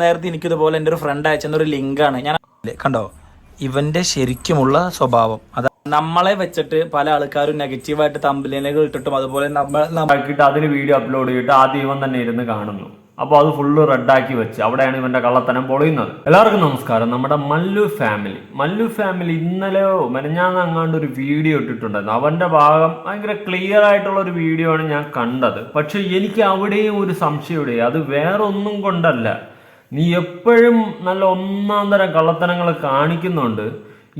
നേരത്തെ എനിക്കിതുപോലെ എന്റെ ഒരു ഫ്രണ്ട് അയച്ചെന്ന ഒരു ലിങ്കാണ്. ഞാൻ കണ്ടോ? ഇവന്റെ ശരിക്കുമുള്ള സ്വഭാവം. അതാ നമ്മളെ വെച്ചിട്ട് പല ആൾക്കാരും നെഗറ്റീവായിട്ട് തമ്പിലേക്ക് ഇട്ടിട്ടും അതുപോലെ നമ്മൾ നമ്മ- ആക്കിയിട്ട് അതിന് വീഡിയോ അപ്ലോഡ് ചെയ്തിട്ട് ആ ദൈവം തന്നെ ഇരുന്ന് കാണുന്നു. അപ്പോൾ അത് ഫുള്ള് റെഡാക്കി വെച്ച് അവിടെയാണ് ഇവന്റെ കള്ളത്തനം പൊളിയുന്നത്. എല്ലാവർക്കും നമസ്കാരം. നമ്മുടെ മല്ലു ഫാമിലി മല്ലു ഫാമിലി ഇന്നലെയോ മെനഞ്ഞാന്ന് അങ്ങാണ്ട് ഒരു വീഡിയോ ഇട്ടിട്ടുണ്ടായിരുന്നു. അവന്റെ ഭാഗം ഭയങ്കര ക്ലിയർ ആയിട്ടുള്ള ഒരു വീഡിയോ ആണ് ഞാൻ കണ്ടത്. പക്ഷെ എനിക്ക് അവിടെയും ഒരു സംശയമുണ്ട് അത് വേറൊന്നും കൊണ്ടല്ല. നീ എപ്പോഴും നല്ല ഒന്നാം തരം കള്ളത്തനങ്ങൾ കാണിക്കുന്നുണ്ട്.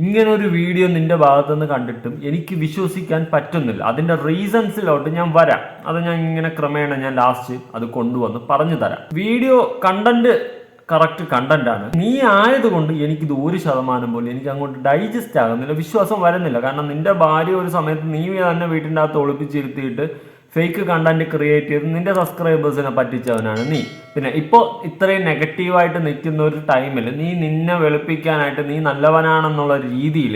ഇങ്ങനെ ഒരു വീഡിയോ നിന്റെ ഭാഗത്തുനിന്ന് കണ്ടിട്ടും എനിക്ക് വിശ്വസിക്കാൻ പറ്റുന്നില്ല. അതിന്റെ റീസൺസിലോട്ട് ഞാൻ വരാം. അത് ഞാൻ ഇങ്ങനെ ക്രമേണ ഞാൻ ലാസ്റ്റ് അത് കൊണ്ടുവന്ന് പറഞ്ഞു തരാം. വീഡിയോ കണ്ടന്റ് കറക്റ്റ് കണ്ടന്റ് ആണ്. നീ ആയതുകൊണ്ട് എനിക്കിത് ഒരു ശതമാനം പോലും എനിക്ക് അങ്ങോട്ട് ഡൈജസ്റ്റ് ആകുന്നില്ല വിശ്വാസം വരുന്നില്ല. കാരണം നിന്റെ ഭാര്യ ഒരു സമയത്ത് നീ തന്നെ വീട്ടിന്റെ അകത്ത് ഒളിപ്പിച്ചിരുത്തിയിട്ട് ഫേക്ക് കണ്ടന്റ് ക്രിയേറ്റ് ചെയ്ത് നിന്റെ സബ്സ്ക്രൈബേഴ്സിനെ പറ്റിച്ചവനാണ് നീ. പിന്നെ ഇപ്പോൾ ഇത്രയും നെഗറ്റീവായിട്ട് നിൽക്കുന്ന ഒരു ടൈമിൽ നീ നിന്നെ വെളുപ്പിക്കാനായിട്ട് നീ നല്ലവനാണെന്നുള്ള രീതിയിൽ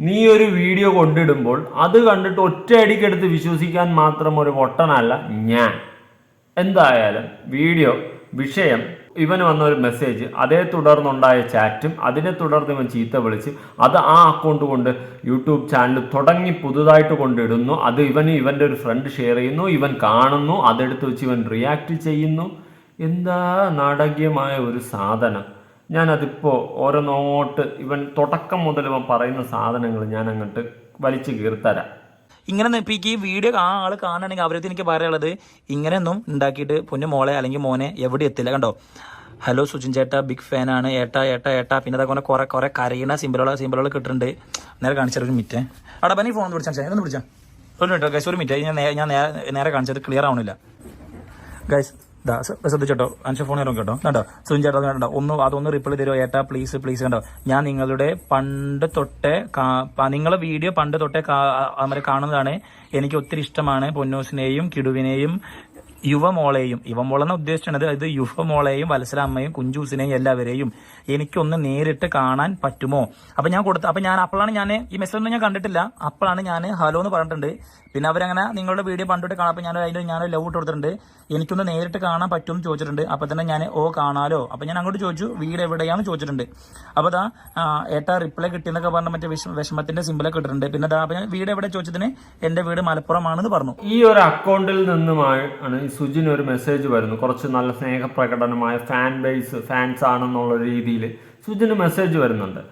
നീ ഒരു വീഡിയോ കൊണ്ടിടുമ്പോൾ അത് കണ്ടിട്ട് ഒറ്റയടിക്കെടുത്ത് വിശ്വസിക്കാൻ മാത്രം ഒരു പൊട്ടനല്ല ഞാൻ. എന്തായാലും വീഡിയോ വിഷയം ഇവന് വന്ന ഒരു മെസ്സേജ് അതേ തുടർന്നുണ്ടായ ചാറ്റും അതിനെ തുടർന്ന് ഇവൻ ചീത്ത വിളിച്ച് അത് ആ അക്കൗണ്ട് കൊണ്ട് യൂട്യൂബ് ചാനൽ തുടങ്ങി പുതുതായിട്ട് കൊണ്ടിടുന്നു. അത് ഇവന് ഇവന്റെ ഒരു ഫ്രണ്ട് ഷെയർ ചെയ്യുന്നു ഇവൻ കാണുന്നു അതെടുത്ത് വെച്ച് ഇവൻ റിയാക്ട് ചെയ്യുന്നു. എന്താ നാടകീയമായ ഒരു സാധനം. ഞാനതിപ്പോൾ ഓരോന്നോട്ട് ഇവൻ തുടക്കം മുതൽ ഇവൻ പറയുന്ന സാധനങ്ങൾ ഞാൻ അങ്ങോട്ട് വലിച്ചു കീർത്തരാം ഇങ്ങനെ ഇപ്പൊ ഈ വീഡിയോ ആ ആൾ കാണുകയാണെങ്കിൽ അവരടുത്ത് എനിക്ക് പറയാനുള്ളത് ഇങ്ങനെയൊന്നും ഉണ്ടാക്കിയിട്ട് പൊന്നു മോളെ അല്ലെങ്കിൽ മോനെ എവിടെ എത്തില്ല. കണ്ടോ? ഹലോ സുജിൻ ചേട്ടാ ബിഗ് ഫാനാണ് ഏട്ടാ ഏട്ടാ ഏട്ടാ. പിന്നെ അതേപോലെ കുറെ കുറെ കരയുന്ന സിമ്പിളുകൾ സിമ്പിളുകൾ കിട്ടുന്നുണ്ട്. നേരെ കാണിച്ചാൽ ഒരു മിറ്റേ അവിടെ പനി ഫോൺ വിളിച്ചാൽ ഒന്ന് വിളിച്ചാൽ ഒരു മിനിറ്റ് ഗൈസ് ഒരു മിനിറ്റ് ഞാൻ ഞാൻ നേരെ കാണിച്ചത് ക്ലിയർ ആവണില്ല. ഗൈസ് സ- ശ്രദ്ധിച്ചോട്ടോ. അനുഷ ഫോൺ ഇറങ്ങി കേട്ടോ. കേട്ടോ സുനിൽ ചേട്ടാ കേട്ടോ ഒന്ന് അതൊന്ന് റിപ്ലൈ തരുമോ ഏട്ടാ പ്ലീസ് പ്ലീസ് കേട്ടോ ഞാൻ നിങ്ങളുടെ പണ്ട് തൊട്ടേ നിങ്ങളെ വീഡിയോ പണ്ട് തൊട്ടേ കാണുന്നതാണ്. എനിക്ക് ഒത്തിരി ഇഷ്ടമാണ് പൊന്നൂസിനെയും കിടുവിനെയും യുവമോളെയും യുവമോളെന്ന് ഉദ്ദേശിച്ചത് ഇത് യുവമോളെയും വത്സരാമ്മയും കുഞ്ചൂസിനെയും എല്ലാവരെയും എനിക്കൊന്ന് നേരിട്ട് കാണാൻ പറ്റുമോ? അപ്പൊ ഞാൻ കൊടുത്ത അപ്പൊ ഞാൻ അപ്പോഴാണ് ഞാൻ ഈ മെസ്സേജ് ഒന്നും ഞാൻ കണ്ടിട്ടില്ല. അപ്പോഴാണ് ഞാൻ ഹലോ എന്ന് പറഞ്ഞിട്ടുണ്ട്. പിന്നെ അവരങ്ങനെ നിങ്ങളുടെ വീഡിയോ പണ്ടിട്ട് കാണാം ഞാൻ അതിന് ഞാൻ ലവ് ഇട്ട് കൊടുത്തിട്ടുണ്ട്. എനിക്കൊന്ന് നേരിട്ട് കാണാൻ പറ്റുമെന്ന് ചോദിച്ചിട്ടുണ്ട്. അപ്പൊ തന്നെ ഞാൻ ഓ കാണാലോ? അപ്പൊ ഞാൻ അങ്ങോട്ട് ചോദിച്ചു വീട് എവിടെയാണെന്ന് ചോദിച്ചിട്ടുണ്ട്. അപ്പൊ അതാ ഏട്ടാ റിപ്ലൈ കിട്ടിയെന്നൊക്കെ പറഞ്ഞ മറ്റേ വിഷ- വിഷമത്തിന്റെ സിമ്പിളൊക്കെ ഇട്ടിട്ടുണ്ട്. പിന്നെ അതാ വീട് എവിടെ ചോദിച്ചതിന്? എന്റെ വീട് മലപ്പുറമാണെന്ന് പറഞ്ഞു. ഈ ഒരു അക്കൗണ്ടിൽ നിന്നുമാണ് സുജിന് ഒരു മെസ്സേജ് വരുന്നു. കുറച്ച് നല്ല സ്നേഹപ്രകടനമായ ഫാൻ ബേസ് ഫാൻസ് ആണെന്നുള്ള രീതിയിൽ സുജിന് മെസ്സേജ് വരുന്നുണ്ട്.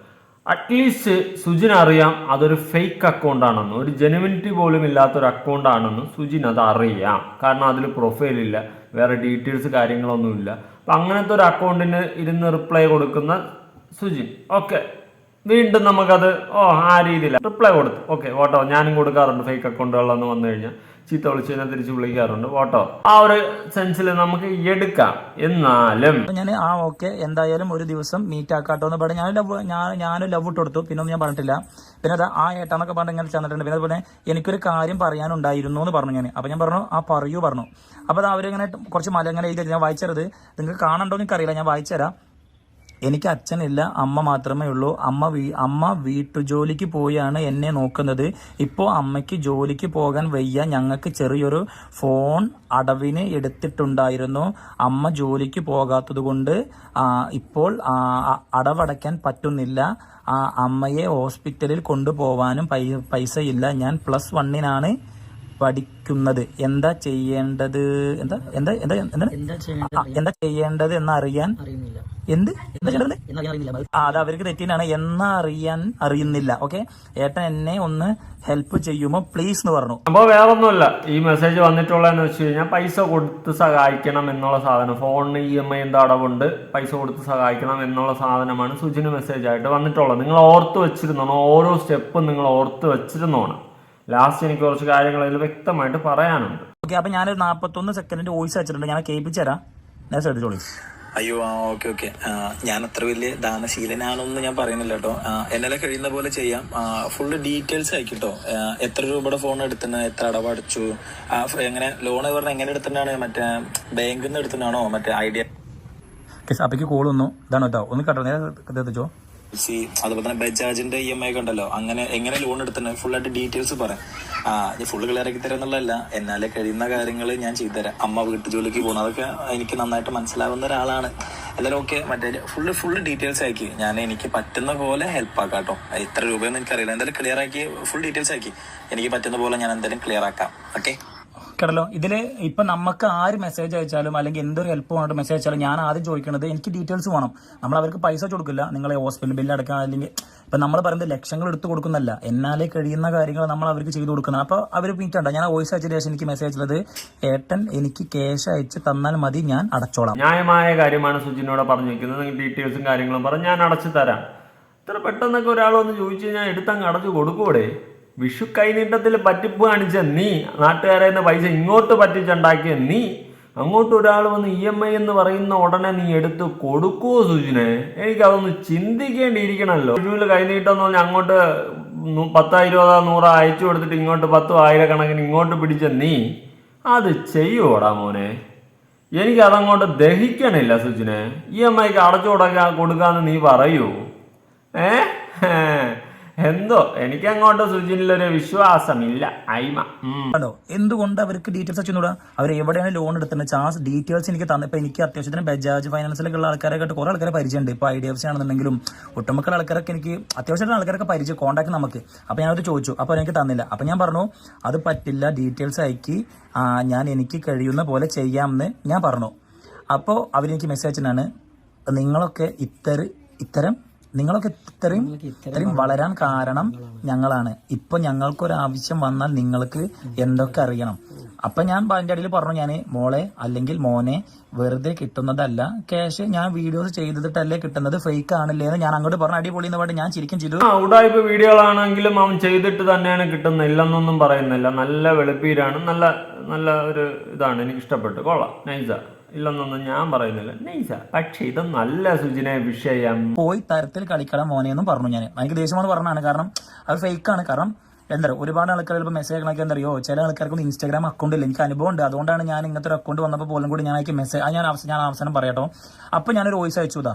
അറ്റ്ലീസ്റ്റ് സുജിൻ അറിയാം അതൊരു ഫേക്ക് അക്കൗണ്ട് ആണെന്നും. ഒരു ജെനുവിനിറ്റി പോലും ഇല്ലാത്തൊരു അക്കൗണ്ട് ആണെന്നും സുജിൻ അത് അറിയാം. കാരണം അതിൽ പ്രൊഫൈൽ ഇല്ല വേറെ ഡീറ്റെയിൽസ് കാര്യങ്ങളൊന്നുമില്ല. അപ്പം അങ്ങനത്തെ ഒരു അക്കൗണ്ടിന് ഇരുന്ന് റിപ്ലൈ കൊടുക്കുന്ന സുജിൻ. ഓക്കെ വീണ്ടും നമുക്കത് ഓ ആ രീതിയിൽ റിപ്ലൈ കൊടുത്തു. ഓക്കെ ഓട്ടോ ഞാനും കൊടുക്കാറുണ്ട് ഫേക്ക് അക്കൗണ്ടുകളെന്ന് വന്നു കഴിഞ്ഞാൽ. ചീത്ത വിളിച്ചു കഴിഞ്ഞാൽ തിരിച്ച് വിളിക്കാറുണ്ട്. ഓട്ടോ ആ ഒരു സെൻസിൽ നമുക്ക് എടുക്കാം. എന്നാലും ഞാൻ ആ ഓക്കെ. എന്തായാലും ഒരു ദിവസം മീറ്റ് ആക്കാട്ടോ എന്ന് പറഞ്ഞ് ഞാൻ ലവ് ഞാൻ ഞാൻ ലവ് ഇട്ട് കൊടുത്തു. പിന്നെ ഞാൻ പറഞ്ഞിട്ടില്ല. പിന്നെ അത് ആ ഏട്ടാന്നൊക്കെ പറഞ്ഞ് ഇങ്ങനെ ചെന്നിട്ടുണ്ട്. പിന്നെ അതുപോലെ എനിക്കൊരു കാര്യം പറയാനുണ്ടായിരുന്നു എന്ന് പറഞ്ഞു ഞാൻ അപ്പൊ ഞാൻ പറഞ്ഞു ആ പറയൂ പറഞ്ഞു. അപ്പൊ അത് അവരിങ്ങനെ കുറച്ച് മല ഇങ്ങനെ എഴുതി ഞാൻ വായിച്ചത് നിങ്ങൾക്ക് കാണണ്ടോ എനിക്കറിയില്ല. ഞാൻ വായിച്ചുതരാം എനിക്ക് അച്ഛനില്ല അമ്മ മാത്രമേ ഉള്ളൂ. അമ്മ വീ അമ്മ വീട്ടുജോലിക്ക് പോയാണ് എന്നെ നോക്കുന്നത്. ഇപ്പോൾ അമ്മയ്ക്ക് ജോലിക്ക് പോകാൻ വയ്യ. ഞങ്ങൾക്ക് ചെറിയൊരു ഫോൺ അടവിന് എടുത്തിട്ടുണ്ടായിരുന്നു. അമ്മ ജോലിക്ക് പോകാത്തത് കൊണ്ട് ഇപ്പോൾ അടവടയ്ക്കാൻ പറ്റുന്നില്ല. അമ്മയെ ഹോസ്പിറ്റലിൽ കൊണ്ടുപോവാനും പൈ പൈസ ഇല്ല ഞാൻ പ്ലസ് വണ്ണിനാണ് പഠിക്കുന്നത്. എന്താ ചെയ്യേണ്ടത്? എന്താ എന്താ എന്താ എന്താ എന്താ ചെയ്യേണ്ടത് എന്നറിയാൻ എന്ന് അറിയാൻ അറിയുന്നില്ല. എന്ത്? എന്താ ചെയ്യേണ്ടത്? എന്നറിയാൻ അറിയുന്നില്ല. ആ അത് അവർക്ക് തെറ്റിനാണ് എന്നാ അറിയാൻ അറിയുന്നില്ല. ഓക്കെ? ഏട്ടൻ എന്നെ ഒന്ന് ഹെൽപ്പ് ചെയ്യുമോ? പ്ലീസ് എന്ന് പറഞ്ഞു. അപ്പോൾ വേറൊന്നുമല്ല. ഈ മെസ്സേജ് വന്നിട്ടുള്ളതെന്ന് വെച്ച് കഴിഞ്ഞാൽ പൈസ കൊടുത്ത് സഹായിക്കണം എന്നുള്ള സാധനം. ഫോണിന് ഇ എം ഐ എന്താ അടവുണ്ട്. പൈസ കൊടുത്ത് സഹായിക്കണം എന്നുള്ള സാധനമാണ് സുജിന് മെസ്സേജ് ആയിട്ട് വന്നിട്ടുള്ളത്. നിങ്ങൾ ഓർത്ത് വെച്ചിരുന്നോണം. ഓരോ സ്റ്റെപ്പും നിങ്ങൾ ഓർത്ത് വെച്ചിരുന്നോണം. ലാസ്റ്റ് എനിക്ക് കുറച്ച് കാര്യങ്ങൾ അതിൽ വ്യക്തമായിട്ട് പറയാനുണ്ട്. ഓക്കെ അപ്പൊ ഞാനൊരു നാപ്പത്തൊന്ന് സെക്കൻഡിന്റെ വോയിസ് വെച്ചിട്ടുണ്ട്. ഞാൻ കേൾപ്പിച്ചു തരാം. ഞാൻ ശ്രദ്ധിച്ചോളൂ അയ്യോ ആ ഓക്കെ ഓക്കെ ഞാൻ അത്ര വലിയ ദാനശീലനാണെന്ന് ഞാൻ പറയുന്നില്ല കേട്ടോ. എന്നെ കഴിയുന്ന പോലെ ചെയ്യാം. ഫുള്ള് ഡീറ്റെയിൽസ് ആയിക്കോട്ടോ എത്ര രൂപയുടെ ഫോൺ എടുത്തിന് എത്ര അടവടച്ചു എങ്ങനെ ലോൺ പറഞ്ഞാൽ എങ്ങനെ എടുത്തിട്ടാണ് മറ്റേ ബാങ്കിൽ നിന്ന് എടുത്തിട്ടാണോ മറ്റേ ഐഡിയ അപ്പേക്ക് കോൾ വന്നു. ഇതാണ് കേട്ടോ ഒന്ന് കട്ടോ നേരെ എത്തിച്ചോ സി അതുപോലെ തന്നെ ബജാജിന്റെ ഇ എം ഐ ഒക്കെ ഉണ്ടല്ലോ. അങ്ങനെ എങ്ങനെ ലോൺ എടുത്തിട്ടുണ്ട്? ആയിട്ട് ഡീറ്റെയിൽസ് പറയാം ആ ഫുള്ള് ക്ലിയർ ആക്കി തരാം എന്നുള്ളതല്ല. എന്നാലേ കഴിയുന്ന കാര്യങ്ങൾ ഞാൻ ചെയ്തുതരാം അമ്മ വീട്ടു ജോലിക്ക് പോകണം അതൊക്കെ എനിക്ക് നന്നായിട്ട് മനസ്സിലാവുന്ന ഒരാളാണ്. എല്ലാവരും ഓക്കെ മറ്റേ ഫുള്ള് ഫുള്ള് ഡീറ്റെയിൽസ് ആക്കി. ഞാൻ എനിക്ക് പറ്റുന്ന പോലെ ഹെൽപ്പ് ആക്കാം കേട്ടോ എത്ര രൂപയൊന്നും എനിക്കറിയില്ല. എന്തായാലും ക്ലിയർ ആക്കി ഫുൾ ഡീറ്റെയിൽസ് ആക്കി. എനിക്ക് പറ്റുന്ന പോലെ ഞാൻ എന്തായാലും ക്ലിയർ ആക്കാം. ഓക്കെ കേട്ടല്ലോ ഇതിൽ ഇപ്പൊ നമുക്ക് ആര് മെസ്സേജ് അയച്ചാലും അല്ലെങ്കിൽ എന്തൊരു ഹെൽപ്പ് വേണ്ട മെസ്സേജ് അയച്ചാലും ഞാൻ ആദ്യം ചോദിക്കുന്നത് എനിക്ക് ഡീറ്റെയിൽസ് വേണം. നമ്മൾ അവർക്ക് പൈസ കൊടുക്കില്ല. നിങ്ങളെ ഹോസ്പിറ്റൽ ബില്ല് അടക്കാൻ അല്ലെങ്കിൽ ഇപ്പൊ നമ്മൾ പറയുന്നത് ലക്ഷങ്ങൾ എടുത്ത് കൊടുക്കുന്നല്ല എന്നാലേ കഴിയുന്ന കാര്യങ്ങൾ നമ്മൾ അവർക്ക് ചെയ്തു കൊടുക്കുന്നത് അപ്പോൾ അവർ പിന്നിട്ടുണ്ട് ഞാൻ വോയിസ് അയച്ചതിന് ശേഷം എനിക്ക് മെസ്സേജ് അയച്ചത് ഏട്ടൻ എനിക്ക് ക്യാഷ് അയച്ച് തന്നാൽ മതി ഞാൻ അടച്ചോളാം. ന്യായമായ കാര്യമാണ് സുജിനോട് പറഞ്ഞിരിക്കുന്നത് നിങ്ങൾ ഡീറ്റെയിൽസും കാര്യങ്ങളും പറഞ്ഞ് ഞാൻ അടച്ചു തരാം. ഇത്ര പെട്ടെന്നൊക്കെ ഒരാൾ വന്ന് ചോദിച്ചു കഴിഞ്ഞാൽ എടുത്തങ്ങ് അടച്ചു കൊടുക്കൂടെ വിഷു കൈനീട്ടത്തിൽ പറ്റിപ്പ് കാണിച്ച നീ നാട്ടുകാരെ നിന്ന് പൈസ ഇങ്ങോട്ട് പറ്റിച്ചുണ്ടാക്കിയ നീ അങ്ങോട്ട് ഒരാൾ വന്ന് ഇ എം ഐ എന്ന് പറയുന്ന ഉടനെ നീ എടുത്ത് കൊടുക്കുവോ സുജിനെ? എനിക്കതൊന്ന് ചിന്തിക്കേണ്ടിയിരിക്കണമല്ലോ വിഷുവിൽ കൈനീട്ടം എന്ന് പറഞ്ഞാൽ അങ്ങോട്ട് പത്തായിരം പത്തോ നൂറ അയച്ചു കൊടുത്തിട്ട് ഇങ്ങോട്ട് പത്തും ആയിരക്കണക്കിന് ഇങ്ങോട്ട് പിടിച്ച നീ അത് ചെയ്യൂടാ മോനെ? എനിക്ക് അതങ്ങോട്ട് ദഹിക്കണില്ല സുജിനെ. ഇ എം ഐക്ക് അടച്ചു കൊടുക്കാൻ കൊടുക്കാന്ന് നീ പറയൂ. ഏ എനിക്ക് അങ്ങോട്ട് സുജിനിൽ ഒരു വിശ്വാസമില്ല. അയിമ. ഉം. എന്തുകൊണ്ട് അവർക്ക് ഡീറ്റെയിൽസ് വെച്ചൂടാ അവർ എവിടെയാണ് ലോൺ എടുത്തത് ആ ഡീറ്റെയിൽസ് എനിക്ക് തന്നപ്പോൾ എനിക്ക് അത്യാവശ്യത്തിന് ബജാജ് ഫൈനാൻസിലൊക്കെ ഉള്ള കേട്ട് കുറെ ആൾക്കാരെ പരിചയമുണ്ട്. ഇപ്പൊ ഐ ഡി എഫ് സി ആണെന്നുണ്ടെങ്കിലും ഒട്ടുമുക്കൾ ആൾക്കാരൊക്കെ എനിക്ക് അത്യാവശ്യത്തിന് ആൾക്കാരൊക്കെ പരിചയം കോൺടാക്ട് നമുക്ക്. അപ്പൊ ഞാനത് ചോദിച്ചു. അപ്പൊ എനിക്ക് തന്നില്ല. അപ്പൊ ഞാൻ പറഞ്ഞു അത് പറ്റില്ല ഡീറ്റെയിൽസ് അയക്കി. ഞാൻ എനിക്ക് കഴിയുന്ന പോലെ ചെയ്യാമെന്ന് ഞാൻ പറഞ്ഞു. അപ്പോൾ അവരെനിക്ക് മെസ്സേജ് അയച്ചിട്ടാണ് നിങ്ങളൊക്കെ ഇത്തര ഇത്തരം നിങ്ങളൊക്കെ ഇത്രയും ഇത്രയും വളരാൻ കാരണം ഞങ്ങളാണ്. ഇപ്പൊ ഞങ്ങൾക്കൊരു ആവശ്യം വന്നാൽ നിങ്ങൾക്ക് എന്തൊക്കെ അറിയണം? അപ്പൊ ഞാൻ അതിന്റെ അടിയിൽ പറഞ്ഞു ഞാൻ മോളെ അല്ലെങ്കിൽ മോനെ വെറുതെ കിട്ടുന്നതല്ല. ക്യാഷ് ഞാൻ വീഡിയോസ് ചെയ്തിട്ടല്ലേ കിട്ടുന്നത്? ഫേക്ക് ആണല്ലേ എന്ന് ഞാൻ അങ്ങോട്ട് പറഞ്ഞു. അടിപൊളി എന്ന് പറഞ്ഞ് ഞാൻ ശരിക്കും ചെയ്തു. ആ ഉടായ്പ വീഡിയോകളാണെങ്കിലും അവൻ ചെയ്തിട്ട് തന്നെയാണ് കിട്ടുന്നത് ഇല്ലെന്നൊന്നും പറയുന്നില്ല. നല്ല വെളുപ്പീരാണ്. നല്ല നല്ല ഒരു ഇതാണ്. എനിക്ക് ഇഷ്ടപ്പെട്ടു. കൊള്ളാം. നൈസ. ഇല്ലെന്നൊന്നും ഞാൻ പറയുന്നില്ല. നൈസ പക്ഷെ നല്ല സുജിനെ വിഷയം. പോയി തരത്തിൽ കളിക്കണം മോനെ എന്നും പറഞ്ഞു ഞാൻ എനിക്ക് ദേഷ്യമാണ് പറഞ്ഞാണ് കാരണം അത് ഫേക്ക് ആണ്. കാരണം എന്താ പറയുക ഒരുപാട് ആൾക്കാർ ഇപ്പോൾ മെസ്സേജ് അയക്കണമൊക്കെ എന്താ അറിയോ? ചില ആൾക്കാർക്കൊന്നും ഇൻസ്റ്റാഗ്രാം അക്കൗണ്ട് ഇല്ല. എനിക്ക് അനുഭവം ഉണ്ട്. അതുകൊണ്ടാണ് ഞാൻ ഇങ്ങനത്തെ ഒരു അക്കൗണ്ട് വന്നപ്പോൾ പോലും കൂടി ഞാൻ അയക്കി മെസ്സേജ് ഞാൻ അവസാനം ഞാൻ അവസാനം പറയട്ടോ. അപ്പോൾ ഞാനൊരു വോയിസ് അയച്ചു ഇതാ.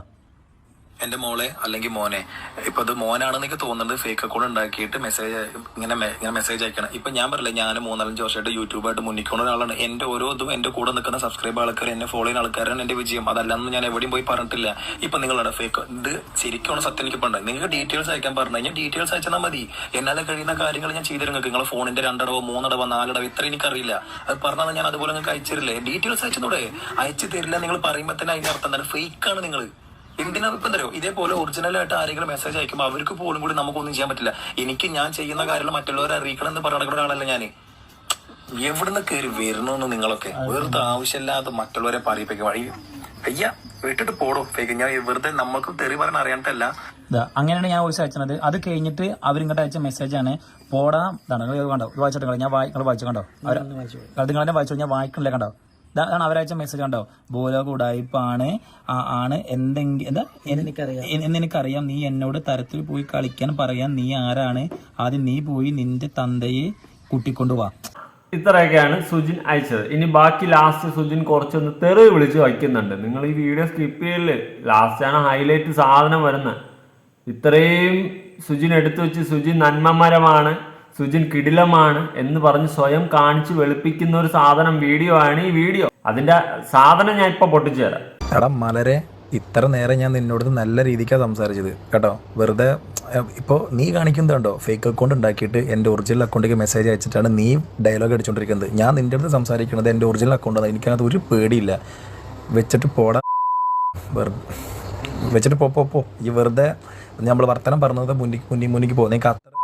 എന്റെ മോളെ അല്ലെങ്കിൽ മോനെ. ഇപ്പൊ അത് മോനാണെന്ന് എനിക്ക് തോന്നുന്നത് ഫേക്ക് അക്കൗണ്ട് ഉണ്ടാക്കിയിട്ട് മെസ്സേജ് ഇങ്ങനെ ഇങ്ങനെ മെസ്സേജ് അയക്കണം. ഇപ്പൊ ഞാൻ പറയില്ല ഞാൻ മൂന്നാലഞ്ച് വർഷമായിട്ട് യൂട്യൂബായിട്ട് മുന്നിക്കുന്ന ഒരാളാണ്. എന്റെ ഓരോ ഇതും എന്റെ കൂടെ നിൽക്കുന്ന സബ്സ്ക്രൈബ് ആൾക്കാർ എന്നെ ഫോളോ ചെയ്യുന്ന ആൾക്കാരാണ് എന്റെ വിജയം. അതല്ലെന്ന് ഞാൻ എവിടെയും പോയി പറഞ്ഞിട്ടില്ല. ഇപ്പൊ നിങ്ങളുടെ ഫേക്ക് ഇത് ശരിക്കും സത്യം എനിക്ക് പണ്ട് നിങ്ങൾക്ക് ഡീറ്റെയിൽസ് അയക്കാൻ പറഞ്ഞു കഴിഞ്ഞാൽ ഡീറ്റെയിൽസ് അയച്ചാൽ മതി. എന്നാലും കഴിയുന്ന കാര്യങ്ങൾ ഞാൻ ചെയ്തു നിങ്ങൾക്ക് നിങ്ങളുടെ ഫോണിന്റെ രണ്ടടവോ മൂന്നടവോ നാലടവോ ഇത്ര എനിക്കറിയില്ല. അത് പറഞ്ഞാൽ ഞാൻ അതുപോലെ നിങ്ങൾക്ക് അയച്ചിരില്ലേ ഡീറ്റെയിൽസ് അയച്ചതോടെ അയച്ചു തരില്ല നിങ്ങൾ പറയുമ്പോൾ തന്നെ അതിന്റെ അർത്ഥം എന്താണ്? ഫേക്ക് ആണ് നിങ്ങൾ എന്തിനാ ഇപ്പൊ എന്തറിയോ ഇതേപോലെ ഒറിജിനൽ ആയിട്ട് ആരെങ്കിലും മെസ്സേജ് അയക്കുമ്പോൾ അവർക്ക് പോലും കൂടി നമുക്കൊന്നും ചെയ്യാൻ പറ്റില്ല. എനിക്ക് ഞാൻ ചെയ്യുന്ന കാര്യങ്ങൾ മറ്റുള്ളവരെ അറിയിക്കണം എന്ന് പറഞ്ഞ ഒരാളല്ല ഞാൻ എവിടുന്ന് കയറി വരണമെന്ന് നിങ്ങളൊക്കെ? വെറുതെ ആവശ്യമില്ലാതെ മറ്റുള്ളവരെ പറയിപ്പിക്കും വഴി അയ്യ വിട്ടിട്ട് പോടോ ഫേക്ക് ഞാൻ വെറുതെ നമുക്ക് തെറി പറയാൻ അറിയാണ്ടല്ല അങ്ങനെയാണ് ഞാൻ വോയിസ് അയച്ചത്. അത് കഴിഞ്ഞിട്ട് അവരിങ്ങോട്ട് അയച്ച മെസ്സേജ് ആണ് പോടാ. ഇതാണ് കണ്ടോ? വായിച്ചിട്ടുണ്ടോ? വായിച്ചിട്ട് ഞാൻ വായി- വായിച്ചു കണ്ടോ? അവർ അത് നിങ്ങളെ വായിച്ചു ഞാൻ വായിക്കണില്ല കണ്ടോ? ഇതാണ് അവരയച്ച മെസ്സേജ് കണ്ടോ? ഭൂലോക ഉടായിപ്പാണ് ആ- ആണ് എന്തെങ്കിലും എന്നെനിക്കറിയാം. നീ എന്നോട് തരത്തിൽ പോയി കളിക്കാൻ പറയാൻ നീ ആരാണ്? ആദ്യം നീ പോയി നിന്റെ തന്തയെ കൂട്ടിക്കൊണ്ടുവാ ഇത്രയൊക്കെയാണ് സുജിൻ അയച്ചത്. ഇനി ബാക്കി ലാസ്റ്റ് സുജിൻ കുറച്ചൊന്ന് തെറി വിളിച്ച് വയ്ക്കുന്നുണ്ട്. നിങ്ങൾ ഈ വീഡിയോ സ്കിപ്പ് ചെയ്യല്ലേ? ലാസ്റ്റാണ് ഹൈലൈറ്റ് സാധനം വരുന്നത്. ഇത്രയും സുജിൻ എടുത്തു വെച്ച് സുജിൻ നന്മമരമാണ്. സുജിൻ കിടിലമാണ് എന്ന് പറഞ്ഞ് സ്വയം കാണിച്ച് വെളുപ്പിക്കുന്ന ഒരു സാധനം വീഡിയോ ആണ് ഈ വീഡിയോ അതിന്റെ സാധനം ഞാൻ ഇപ്പൊ പൊട്ടിച്ചു തരാം. എടാ മലരെ ഇത്ര നേരം ഞാൻ നിന്നോട് നല്ല രീതിക്കാണ് സംസാരിച്ചത്. കേട്ടോ വെറുതെ ഇപ്പോൾ നീ കാണിക്കുന്നത് കണ്ടോ? ഫേക്ക് അക്കൗണ്ട് ഉണ്ടാക്കിയിട്ട് എന്റെ ഒറിജിനൽ അക്കൗണ്ടിലേക്ക് മെസ്സേജ് അയച്ചിട്ടാണ് നീ ഡയലോഗ് അടിച്ചുകൊണ്ടിരിക്കുന്നത് ഞാൻ നിന്റെ അടുത്ത് സംസാരിക്കുന്നത് എന്റെ ഒറിജിനൽ അക്കൗണ്ടാണ് എനിക്കത് ഒരു പേടിയില്ല. വെച്ചിട്ട് പോടാ. വെച്ചിട്ട് പോ പോ ഈ വെറുതെ നമ്മൾ വർത്തനം പറഞ്ഞത് മുന്നിക്ക് മുന്നിൽ മുന്നിക്ക് പോകും നീക്ക് അത്ര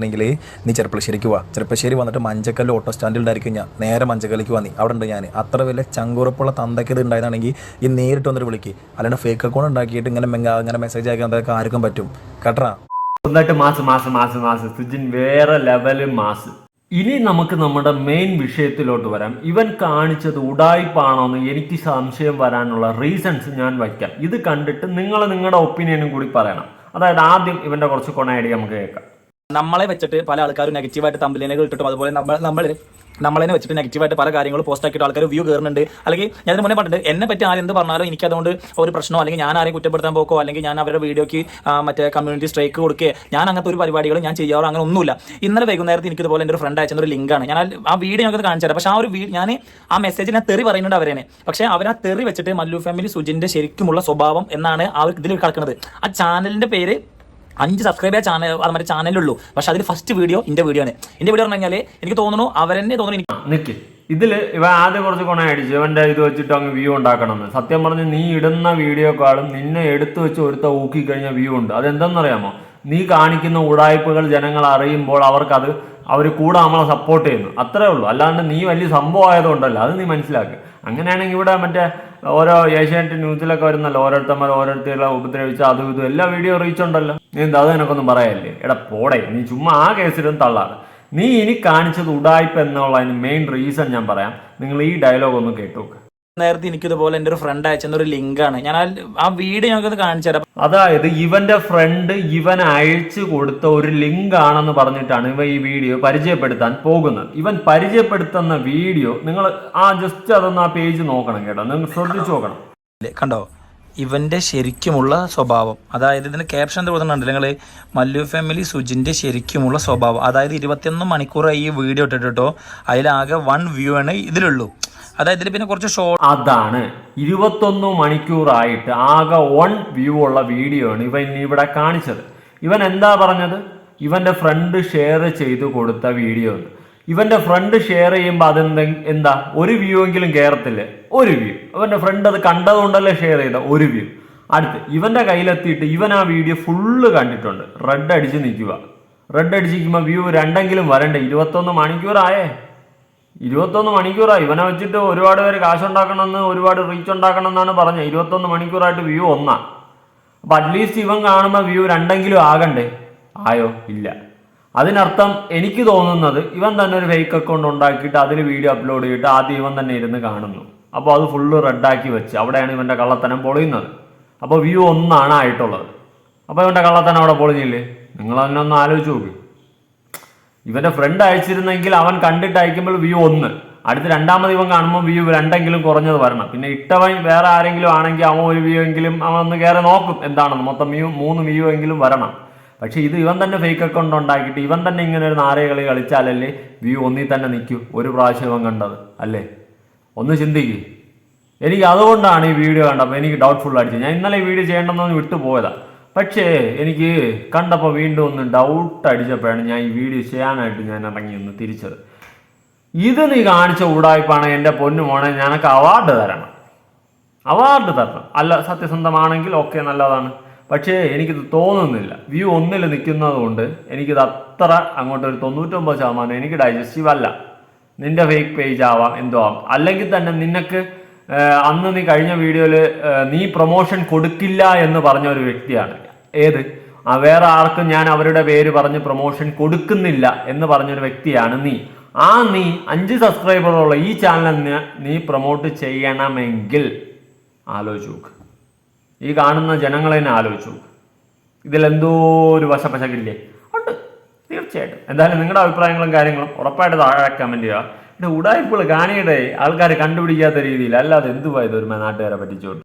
ഉണ്ടെങ്കിൽ നീ ചെറുപ്പശ്ശേരിക്ക് പോവാ ചെറുപ്പശ്ശേരി വന്നിട്ട് മഞ്ചക്കല്ല് ഓട്ടോ സ്റ്റാൻഡിൽ ഉണ്ടായിരിക്കും ഞാൻ. നേരെ മഞ്ചക്കല്ലിക്ക് വന്നി അവിടെ ഉണ്ട് ഞാൻ അത്ര വലിയ ചങ്കുറപ്പുള്ള തന്തയ്ക്കത് ഉണ്ടായതാണെങ്കിൽ ഈ നേരിട്ട് വന്നിട്ട് വിളിക്ക്. അല്ലാണ്ട് ഫേക്ക് അക്കൗണ്ട് ഉണ്ടാക്കിയിട്ട് ഇങ്ങനെ ഇങ്ങനെ മെസ്സേജ് ആക്കി അതൊക്കെ ആർക്കും പറ്റും. കേട്ടാ എന്നിട്ട് mass mass mass mass. Sujin വേറെ ലെവൽ മാസ്. ഇനി നമുക്ക് നമ്മുടെ മെയിൻ വിഷയത്തിലോട്ട് വരാം. ഇവൻ കാണിച്ചത് ഉടായ്പാണോന്ന് എനിക്ക് സംശയം വരാനുള്ള റീസൺസ് ഞാൻ വയ്ക്കാം ഇത് കണ്ടിട്ട് നിങ്ങൾ നിങ്ങളുടെ ഒപ്പീനിയനും കൂടി പറയണം. അതായത് ആദ്യം ഇവന്റെ കുറച്ച് കൊണയടി നമുക്ക് കേൾക്കാം. നമ്മളെ വെച്ചിട്ട് പല ആൾക്കാരും നെഗറ്റീവായിട്ട് തമ്പിലിനുകൾ ഇട്ടിട്ടും അതുപോലെ നമ്മൾ നമ്മൾ നമ്മളതിനെ വെച്ചിട്ട് നെഗറ്റീവായിട്ട് പല കാര്യങ്ങളും പോസ്റ്റ് ആക്കിയിട്ട് ആൾക്കാർ വ്യൂ കയറുന്നുണ്ട് അല്ലെങ്കിൽ ഞാൻ മുന്നേ പറഞ്ഞിട്ടുണ്ട് എന്നെ പറ്റി ആരെന്ത് പറഞ്ഞാലും എനിക്ക് അതുകൊണ്ട് ഒരു പ്രശ്നമോ അല്ലെങ്കിൽ ഞാൻ ആരെയും കുറ്റപ്പെടുത്താൻ പോക്കോ അല്ലെങ്കിൽ ഞാൻ അവരുടെ വീഡിയോക്ക് മറ്റേ കമ്മ്യൂണിറ്റി സ്ട്രൈക്ക് കൊടുക്കുകയോ ഞാൻ അങ്ങനത്തെ ഒരു പരിപാടികൾ ഞാൻ ചെയ്യാറോ അങ്ങനെ ഒന്നുമില്ല. ഇന്നലെ വൈകുന്നേരത്ത് എനിക്ക് ഇതുപോലെ എന്റെ ഒരു ഫ്രണ്ട് അയച്ച ഒരു ലിങ്കാണ് ഞാൻ ആ- ആ വീഡിയോ ഞങ്ങൾക്ക് കാണിച്ചു തരാം. പക്ഷേ ആ ഒരു വീഡിയോ ഞാൻ ആ മെസ്സേജ് ഞാൻ തെറി പറയുന്നുണ്ട് അവരെ പക്ഷേ അവർ ആ തെറി വെച്ചിട്ട് മല്ലു ഫാമിലി സുജിന്റെ ശരിക്കുമുള്ള സ്വഭാവം എന്നാണ് ആ ഒരു ഇതിൽ കിടക്കുന്നത്. ആ ചാനലിന്റെ പേര് അഞ്ച് സബ്സ്ക്രൈബ് ചെയ്യാൻ ചാനൽ അത് മറ്റേ ചാനലുള്ളൂ പക്ഷെ അതിൽ ഫസ്റ്റ് വീഡിയോ എന്റെ വീഡിയോ ആണ്. എന്റെ വീഡിയോ പറഞ്ഞു കഴിഞ്ഞാൽ എനിക്ക് തോന്നുന്നു അവരെന്നെ തോന്നുന്നു എനിക്ക് നിക്ക്. ഇതിൽ ഇവ ആദ്യം കുറച്ച് കൊണ അടിച്ചു. ഇവന്റെ ഇത് വെച്ചിട്ട് അങ്ങ് വ്യൂ ഉണ്ടാക്കണമെന്ന്. സത്യം പറഞ്ഞ് നീ ഇടുന്ന വീഡിയോക്കാളും നിന്നെ എടുത്തു വെച്ച് ഒരുത്ത ഊക്കി കഴിഞ്ഞ വ്യൂ ഉണ്ട്. അതെന്തെന്നറിയാമോ? നീ കാണിക്കുന്ന ഉടായ്പകൾ ജനങ്ങൾ അറിയുമ്പോൾ അവർക്കത് അവർ കൂടെ നമ്മളെ സപ്പോർട്ട് ചെയ്യുന്നു. അത്രേ ഉള്ളൂ. അല്ലാണ്ട് നീ വലിയ സംഭവം ആയതുകൊണ്ടല്ല അത് നീ മനസ്സിലാക്കുക അങ്ങനെയാണെങ്കിൽ ഇവിടെ മറ്റേ ഓരോ ഏഷ്യാനെറ്റ് ന്യൂസിലൊക്കെ വരുന്നല്ലോ ഓരോരുത്തന്മാർ ഓരോരുത്തരെ ഉപദ്രവിച്ച അതും ഇതും എല്ലാ വീഡിയോ റീച്ചുണ്ടല്ലോ നീ എന്താ അത് നിനക്കൊന്നും പറയല്ലേ? എടാ പോടേ നീ ചുമ്മാ ആ കേസിലും തള്ളാറ് നീ ഇനി കാണിച്ചത് ഉടായ്പ എന്നുള്ളതിന് മെയിൻ റീസൺ ഞാൻ പറയാം. നിങ്ങൾ ഈ ഡയലോഗ് ഒന്ന് കേട്ടോക്ക് നേരത്തെ എനിക്കിതുപോലെ എന്റെ ഒരു ഫ്രണ്ട് അയച്ചെന്ന ഒരു ലിങ്കാണ്. ഞാൻ ആ വീഡിയോ ഞങ്ങൾക്കത് കാണിച്ചു തരാം. അതായത് ഇവന്റെ ഫ്രണ്ട് ഇവൻ അയച്ചു കൊടുത്ത ഒരു ലിങ്ക് ആണെന്ന് പറഞ്ഞിട്ടാണ് ഇവ ഈ വീഡിയോ പരിചയപ്പെടുത്താൻ പോകുന്നത്. ഇവൻ പരിചയപ്പെടുത്തുന്ന വീഡിയോ നിങ്ങൾ ആ ജസ്റ്റ് അതൊന്ന് ആ പേജ് നോക്കണം കേട്ടോ. നിങ്ങൾ ശ്രദ്ധിച്ചു നോക്കണം. കണ്ടോ? ഇവന്റെ ശരിക്കുമുള്ള സ്വഭാവം. അതായത് ഇതിന് ക്യാപ്ഷൻ എന്ത് കൊടുക്കുന്നുണ്ട് നിങ്ങൾ മല്ലു ഫാമിലി സുജിന്റെ ശരിക്കുമുള്ള സ്വഭാവം. അതായത് ഇരുപത്തിയൊന്ന് മണിക്കൂറായി ഈ വീഡിയോ ഇട്ടിട്ടോ അതിലാകെ വൺ വ്യൂ ആണ് ഇതിലുള്ളൂ. അതായത് പിന്നെ കുറച്ച് ഷോർട്ട് അതാണ്. ഇരുപത്തൊന്ന് മണിക്കൂറായിട്ട് ആകെ വൺ വ്യൂ ഉള്ള വീഡിയോ ആണ് ഇവൻ ഇവിടെ കാണിച്ചത്. ഇവൻ എന്താ പറഞ്ഞത്? ഇവന്റെ ഫ്രണ്ട് ഷെയർ ചെയ്ത് കൊടുത്ത വീഡിയോ ഉണ്ട് ഇവന്റെ ഫ്രണ്ട് ഷെയർ ചെയ്യുമ്പോൾ അതെന്താ എന്താ? ഒരു വ്യൂ എങ്കിലും കയറത്തില്ലേ ഒരു വ്യൂ ഇവന്റെ ഫ്രണ്ട് അത് കണ്ടതുകൊണ്ടല്ലേ ഷെയർ ചെയ്ത ഒരു വ്യൂ അടുത്ത് ഇവന്റെ കയ്യിലെത്തിയിട്ട് ഇവൻ ആ വീഡിയോ ഫുള്ള് കണ്ടിട്ടുണ്ട്. റെഡ് അടിച്ച് നിൽക്കുക. റെഡ് അടിച്ചിരിക്കുമ്പോൾ വ്യൂ രണ്ടെങ്കിലും വരണ്ടേ? ഇരുപത്തൊന്ന് മണിക്കൂറായേ. ഇരുപത്തൊന്ന് മണിക്കൂറായി. ഇവനെ വെച്ചിട്ട് ഒരുപാട് പേര് കാശുണ്ടാക്കണമെന്ന് ഒരുപാട് റീച്ച് ഉണ്ടാക്കണം എന്നാണ് പറഞ്ഞത്. ഇരുപത്തൊന്ന് മണിക്കൂറായിട്ട് വ്യൂ ഒന്നാണ് അപ്പം അറ്റ്ലീസ്റ്റ് ഇവൻ കാണുമ്പോൾ വ്യൂ രണ്ടെങ്കിലും ആകണ്ടേ? ആയോ? ഇല്ല. അതിനർത്ഥം എനിക്ക് തോന്നുന്നത് ഇവൻ തന്നെ ഒരു ഫേക്ക് അക്കൗണ്ട് ഉണ്ടാക്കിയിട്ട് അതിൽ വീഡിയോ അപ്ലോഡ് ചെയ്തിട്ട് ആദ്യം ഇവൻ തന്നെ ഇരുന്ന് കാണുന്നു. അപ്പോൾ അത് ഫുള്ള് റെഡാക്കി വെച്ച് അവിടെയാണ് ഇവന്റെ കള്ളത്തനം പൊളിയുന്നത്. അപ്പോൾ വ്യൂ ഒന്നാണ് ആയിട്ടുള്ളത്. അപ്പോൾ ഇവന്റെ കള്ളത്തനം അവിടെ പൊളിഞ്ഞില്ലേ? നിങ്ങൾ ഒന്ന് ആലോചിച്ച് നോക്ക്. ഇവന്റെ ഫ്രണ്ട് അയച്ചിരുന്നെങ്കിൽ അവൻ കണ്ടിട്ട് അയക്കുമ്പോൾ വ്യൂ ഒന്ന്. അടുത്ത രണ്ടാമത് ഇവൻ കാണുമ്പോൾ വ്യൂ രണ്ടെങ്കിലും കുറഞ്ഞത് വരണം. പിന്നെ ഇട്ടവൻ വേറെ ആരെങ്കിലും ആണെങ്കിൽ അവൻ ഒരു വ്യൂ എങ്കിലും അവൻ ഒന്ന് കയറി നോക്കും എന്താണെന്ന്. മൊത്തം വ്യൂ മൂന്ന് വ്യൂ എങ്കിലും വരണം. പക്ഷേ ഇത് ഇവൻ തന്നെ ഫേക്ക് അക്കൗണ്ട് ഉണ്ടാക്കിയിട്ട് ഇവൻ തന്നെ ഇങ്ങനെ ഒരു നാരയ കളി കളിച്ചാലല്ലേ വ്യൂ ഒന്നിൽ തന്നെ നിൽക്കൂ. ഒരു പ്രാവശ്യം ഇവൻ കണ്ടത് അല്ലേ? ഒന്ന് ചിന്തിക്ക്. എനിക്ക് അതുകൊണ്ടാണ് ഈ വീഡിയോ കണ്ടപ്പോൾ എനിക്ക് ഡൗട്ട്ഫുൾ അടിച്ചത് ഞാൻ ഇന്നലെ ഈ വീഡിയോ ചെയ്യേണ്ടെന്നൊന്ന് വിട്ടു പോയതാ പക്ഷേ എനിക്ക് കണ്ടപ്പോൾ വീണ്ടും ഒന്ന് ഡൗട്ട് അടിച്ചപ്പോഴാണ് ഞാൻ ഈ വീഡിയോ ചെയ്യാനായിട്ട് ഞാൻ ഇറങ്ങി ഒന്ന് തിരിച്ചത്. ഇത് നീ കാണിച്ച ഉടായ്പാണ് എന്റെ പൊന്നു മോണെ ഞാനൊക്കെ അവാർഡ് തരണം. അവാർഡ് തരണം. അല്ല സത്യസന്ധമാണെങ്കിൽ ഓക്കെ നല്ലതാണ്. പക്ഷേ എനിക്കിത് തോന്നുന്നില്ല. വ്യൂ ഒന്നിൽ നിൽക്കുന്നത് കൊണ്ട് എനിക്കിത് അത്ര അങ്ങോട്ടൊരു തൊണ്ണൂറ്റൊമ്പത് ശതമാനം എനിക്ക് ഡൈജസ്റ്റീവ് അല്ല. നിന്റെ ഫേക്ക് പേജ് ആവാം എന്തോ ആവാം. അല്ലെങ്കിൽ തന്നെ നിനക്ക് അന്ന് നീ കഴിഞ്ഞ വീഡിയോയിൽ നീ പ്രൊമോഷൻ കൊടുക്കില്ല എന്ന് പറഞ്ഞ ഒരു വ്യക്തിയാണ്. ഏത്? വേറെ ആർക്കും ഞാൻ അവരുടെ പേര് പറഞ്ഞ് പ്രൊമോഷൻ കൊടുക്കുന്നില്ല എന്ന് പറഞ്ഞൊരു വ്യക്തിയാണ് നീ. ആ നീ അഞ്ച് സബ്സ്ക്രൈബറുള്ള ഈ ചാനലിന് നീ പ്രൊമോട്ട് ചെയ്യണമെങ്കിൽ ആലോചിച്ചു നോക്ക്. ഈ കാണുന്ന ജനങ്ങളെ തന്നെ ആലോചിച്ചു നോക്ക്. ഇതിലെന്തോ ഒരു വശപശകില്ലേ ഉണ്ട്. തീർച്ചയായിട്ടും. എന്തായാലും നിങ്ങളുടെ അഭിപ്രായങ്ങളും കാര്യങ്ങളും ഉറപ്പായിട്ട് താഴെ കമന്റ് ചെയ്യുക. ഉടായ്പകൾ കാണിയുടെ ആൾക്കാർ കണ്ടുപിടിക്കാത്ത രീതിയിൽ അല്ലാതെ എന്തുവായത് ഒരു നാട്ടുകാരെ പറ്റിച്ചോട്ട്